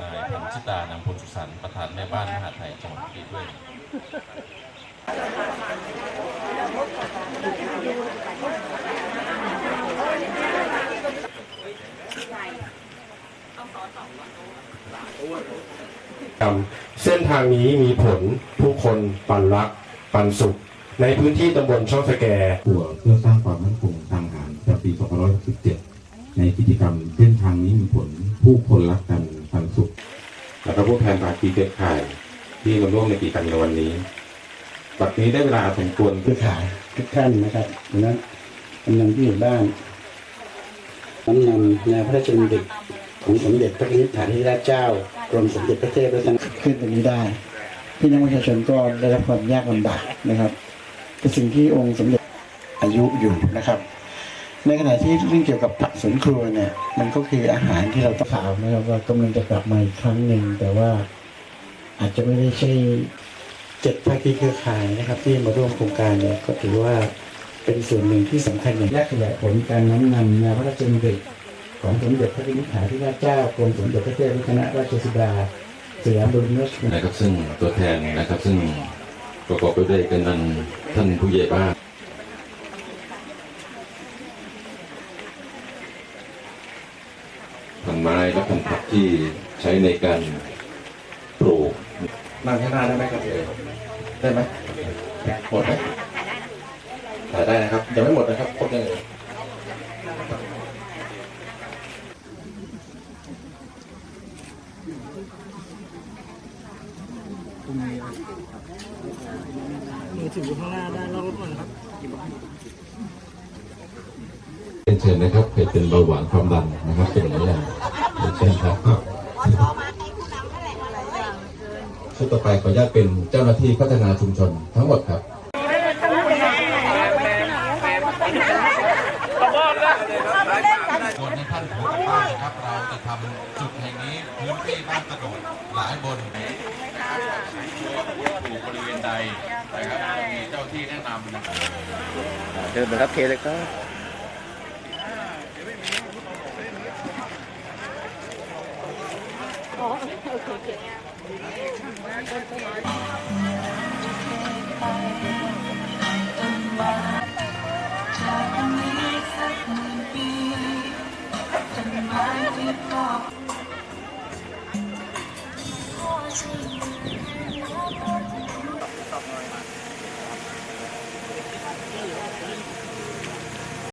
นายพชิตานามพลสุสันประธานแม่บ้านมหาไทยจังหวัดพิจิตรด้วยครับเส้นทางนี้มีผลผู้คนปันรัก ปันสุข ในพื้นที่ตำบลช่องสแกตัวเพื่อสร้างความมั่นคงทางทหารประจำปี 2567 ในกิจกรรมเส้นทางนี้มีผลผู้คนรักกัน ผู้แทนภาคีเครือข่าย ที่มาร่วมในกิจกรรมในวันนี้บัดนี้ได้เวลาอันสมควรเครือข่ายทุกท่านนะครับดังนั้นกำลังที่อยู่บ้านน้อมนำแนวพระราชดำริของสมเด็จพระนิธิฐาธิราชเจ้ากรมสมเด็จพระเทพรัตนขึ้นตรงนี้ได้พี่น้องประชาชนก็ได้รับความยากลำบากนะครับเป็นสิ่งที่องค์สมเด็จอายุอยู่นะครับ ในขณะที่เรื่องเกี่ยวกับผักสวนครัวเนี่ย มันก็คืออาหารที่เราต้องข่าวนะครับว่ากำลังจะกลับมาอีกครั้งหนึ่งแต่ว่าอาจจะไม่ได้ใช่เจ็ดภาคีเครือข่ายนะครับ ที่มาร่วมโครงการเนี่ยก็ถือว่าเป็นส่วนหนึ่งที่สำคัญอย่างและขยายผลการน้อมนำแนวพระราชดำริของสมเด็จพระนิธิฐาธิราชเจ้ากรมสมเด็จพระเทพรัตนราชสุดาสยามบรมราชกุมารีนะครับซึ่งตัวแทนนะครับซึ่งประกอบไปด้วยกันนันท่านผู้ใหญ่บ้านพัน ไม้และพันผักที่ใช้ในการปลูกนั่งข้างหน้าได้ไหมครับได้ไหมหมดไหมถ่ายได้นะครับยังไม่หมดนะครับครบยังมือถืออยู่ข้างหน้าได้แล้วรถมันครับ เป็นเชิญนะครับเคยเป็นเบาหวานความดันนะครับเป็นหลายอย่างเป็นเชิญครับชุดต่อไปขออนุญาตเป็นเจ้าหน้าที่พัฒนาชุมชนทั้งหมดครับส่วนในท่านผู้กำกับนะครับเราจะทำจุดแห่งนี้พื้นที่บ้านกระโดดหลายบนอยู่บริเวณใดนะครับมีเจ้าที่แนะนำนะครับเดินไปรับเคเลยครับ ขอ